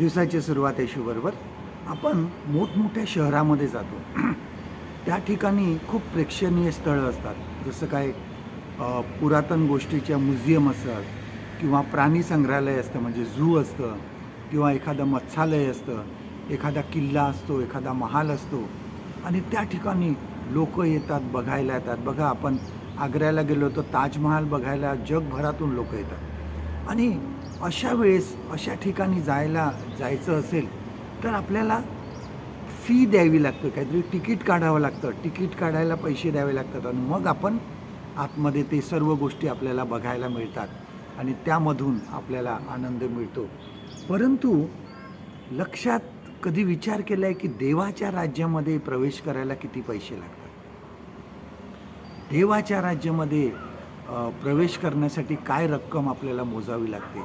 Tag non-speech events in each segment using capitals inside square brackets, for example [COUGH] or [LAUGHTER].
दिवसाची सुरुवात येशूबरोबर आपण मोठमोठ्या शहरामध्ये जातो. [CLEARS THROAT] त्या ठिकाणी खूप प्रेक्षणीय स्थळं असतात. जसं काय पुरातन गोष्टीच्या म्युझियम असतात किंवा प्राणी संग्रहालय असतं म्हणजे झू असतं किंवा एखादं मत्स्यालय असतं एखादा किल्ला असतो एखादा महाल असतो. आणि त्या ठिकाणी लोक येतात बघायला येतात. बघा आपण आग्र्याला गेलो तर ताजमहाल बघायला जगभरातून लोक येतात. आणि अशा वेळेस अशा ठिकाणी जायला जायचं असेल तर आपल्याला फी द्यावी लागतं. काहीतरी तिकीट काढावं लागतं. तिकीट काढायला पैसे द्यावे लागतात आणि मग आपण आतमध्ये ते सर्व गोष्टी आपल्याला बघायला मिळतात आणि त्यामधून आपल्याला आनंद मिळतो. परंतु लक्षात कधी विचार केला आहे की देवाच्या राज्यामध्ये प्रवेश करायला किती पैसे लागतात? देवाच्या राज्यामध्ये प्रवेश करण्यासाठी काय रक्कम आपल्याला मोजावी लागते?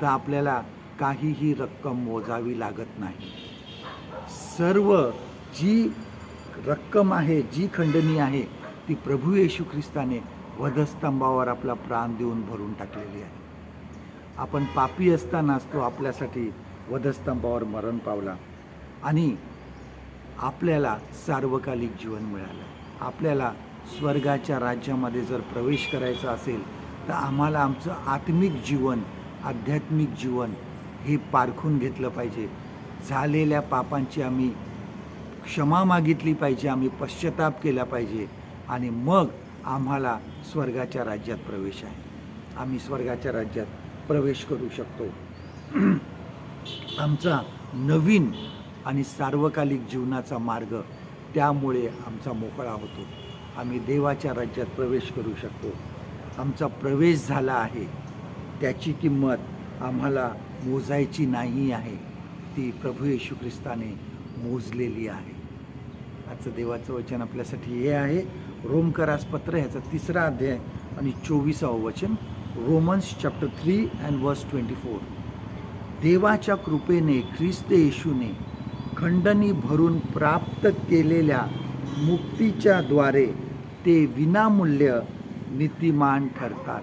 तर आपल्याला काहीही रक्कम मोजावी लागत नाही. सर्व जी रक्कम आहे जी खंडणी आहे ती प्रभू येशू ख्रिस्ताने वधस्तंभावर आपला प्राण देऊन भरून टाकलेली आहे. आपण पापी असतानाच तो आपल्यासाठी वधस्तंभावर मरण पावला आणि आपल्याला सार्वकालिक जीवन मिळालं. आपल्याला स्वर्गाच्या राज्यामध्ये जर प्रवेश करायचा असेल तर आम्हाला आमचं आत्मिक जीवन आध्यात्मिक जीवन हे पारखून घेतलं पाहिजे. झालेल्या पापांची आम्ही क्षमा मागितली पाहिजे आम्ही पश्चाताप केला पाहिजे आणि मग आम्हाला स्वर्गाच्या राज्यात प्रवेश आहे. आम्ही स्वर्गाच्या राज्यात प्रवेश करू शकतो. आमचा नवीन आणि सार्वकालिक जीवनाचा मार्ग त्यामुळे आमचा मोकळा होतो. आम्ही देवाच्या राज्यात प्रवेश करू शकतो. आमचा प्रवेश झाला आहे. त्याची किंमत आम्हाला मोजायची नाही आहे. ती प्रभू येशू ख्रिस्ताने मोजलेली आहे. आजचं देवाचं वचन आपल्यासाठी हे आहे. रोमकरास पत्र ह्याचा तिसरा अध्याय आणि चोवीसावं वचन. Romans chapter three and verse twenty four देवाच्या कृपेने ख्रिस्त येशूने खंडणी भरून प्राप्त केलेल्या मुक्तीच्या द्वारे ते विनामूल्य नीतिमान ठरतात.